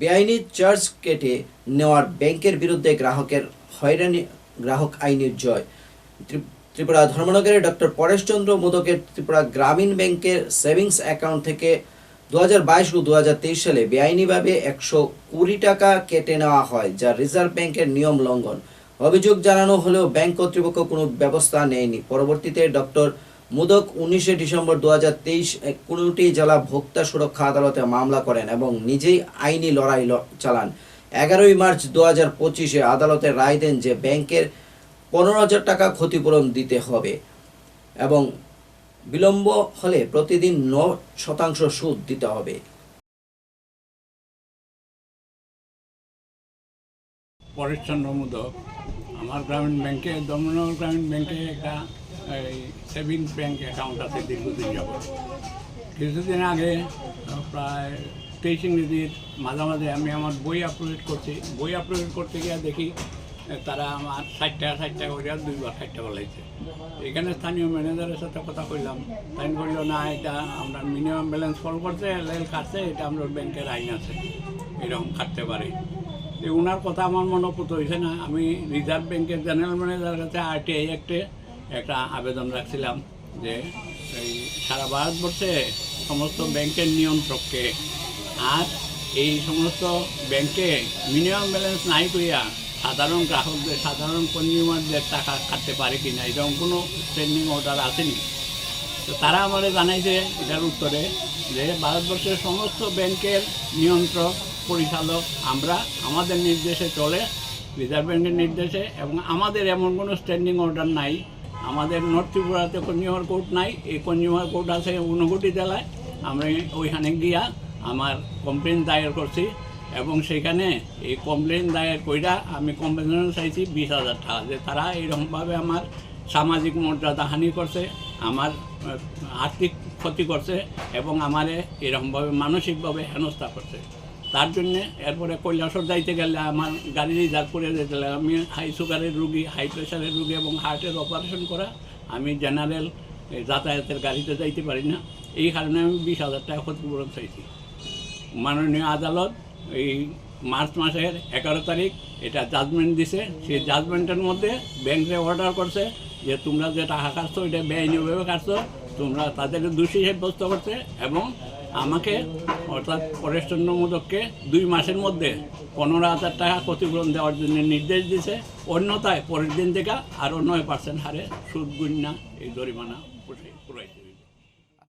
বেআইনি চার্জ কেটে নেওয়ার ব্যাংকের বিরুদ্ধে গ্রাহকের হয়রানি, গ্রাহক আইনের জয়। ত্রিপুরা ধর্মনগরের ডক্টর পরেশচন্দ্র মোদকের ত্রিপুরা গ্রামীণ ব্যাংকের সেভিংস অ্যাকাউন্ট থেকে দু হাজার বাইশ ও দু হাজার তেইশ সালে বেআইনিভাবে একশো কুড়ি টাকা কেটে নেওয়া হয়, যা রিজার্ভ ব্যাংকের নিয়ম লঙ্ঘন। অভিযোগ জানানো হলেও ব্যাংক কর্তৃপক্ষ কোনো ব্যবস্থা নেয়নি। পরবর্তীতে ডক্টর মুদক উনিশে ডিসেম্বর দু হাজার তেইশ কুড়িটি জেলা ভোক্তা সুরক্ষা আদালতে মামলা করেন এবং নিজেই আইনি লড়াই চালান। এগারোই মার্চ দু হাজার পঁচিশে আদালতে রায় দেন যে ব্যাংকের পনেরো হাজার টাকা ক্ষতিপূরণ দিতে হবে এবং বিলম্ব হলে প্রতিদিন ন শতাংশ সুদ দিতে হবে। পরেশচন্দ্র মুদক। আমার গ্রামীণ ব্যাংকে দমনগর গ্রামীণ ব্যাংকে একটা এই সেভিংস ব্যাঙ্ক অ্যাকাউন্ট আছে দীর্ঘদিন যাব কিছুদিন আগে প্রায় তেইশ ইংরেজির মাঝামাঝি আমি আমার বই আপলোড করছি। বই আপলোড করতে গিয়ে দেখি তারা আমার ষাট টাকা ষাট টাকা করে দুইবার ষাট টাকা লাগছে এখানে স্থানীয় ম্যানেজারের সাথে কথা কইলাম। তাই বলল না, এটা আমরা মিনিমাম ব্যালেন্স ফল করছে লেল কাটছে এটা আমরা ব্যাংকের আইন আছে। এরকম কাটতে পারে। ওনার কথা আমার মনোপুত হয়েছে না। আমি রিজার্ভ ব্যাংকের জেনারেল ম্যানেজারের কাছে আরটিআই একটে একটা আবেদন রাখছিলাম যে এই সারা ভারতবর্ষে সমস্ত ব্যাংকের নিয়ন্ত্রককে আর এই সমস্ত ব্যাংকে মিনিমাম ব্যালেন্স নাই করিয়া সাধারণ গ্রাহকদের, সাধারণ কনজিউমারদের টাকা কাটতে পারে কি না এরকম কোনো স্ট্যান্ডিং অর্ডার আসেনি। তো তারা আমাদের জানাইছে এটার উত্তরে যে ভারতবর্ষের সমস্ত ব্যাংকের নিয়ন্ত্রক, পরিচালক আমরা আমাদের নির্দেশে চলে, রিজার্ভ ব্যাংকের নির্দেশে এবং আমাদের এমন কোনো স্ট্যান্ডিং অর্ডার নাই। আমাদের নর্থ ত্রিপুরাতে কনজিউমার কোর্ট নাই, এই কনজিউমার কোর্ট আছে ঊনকোটি জেলায়। আমি ওইখানে গিয়া আমার কমপ্লেন দায়ের করছি এবং সেখানে এই কমপ্লেন দায়ের কইরা আমি কম্পেনশন চাইছি বিশ হাজার টাকা, যে তারা এইরকমভাবে আমার সামাজিক মর্যাদা হানি করছে, আমার আর্থিক ক্ষতি করছে এবং আমারে এরকমভাবে মানসিকভাবে হেনস্থা করছে। তার জন্যে এরপরে কৈলাসর যাইতে গেলে আমার গাড়ি রিজার্ভ করে যেতে লাগে। আমি হাই সুগারের রুগী হাই প্রেশারের রুগী এবং হার্টের অপারেশন করা। আমি জেনারেল যাতায়াতের গাড়িতে যাইতে পারি না। এই কারণে আমি বিশ হাজার টাকা ক্ষতিপূরণ চাইছি। মাননীয় আদালত এই মার্চ মাসের এগারো তারিখ এটা জাজমেন্ট দিছে। সেই জাজমেন্টের মধ্যে ব্যাংকে অর্ডার করছে যে তোমরা যে টাকা কাটছো এটা বেআইনিভাবে কাটছো তোমরা তাদেরকে দোষী সাব্যস্ত করছে এবং আমাকে, অর্থাৎ পরেশচন্দ্র মোদককে দুই মাসের মধ্যে পনেরো হাজার টাকা ক্ষতিপূরণ দেওয়ার জন্য নির্দেশ দিছে। অন্যথায় পরের দিন থেকে আরও নয় পার্সেন্ট হারে সুদ গুণ্যা এই জরিমানা বসে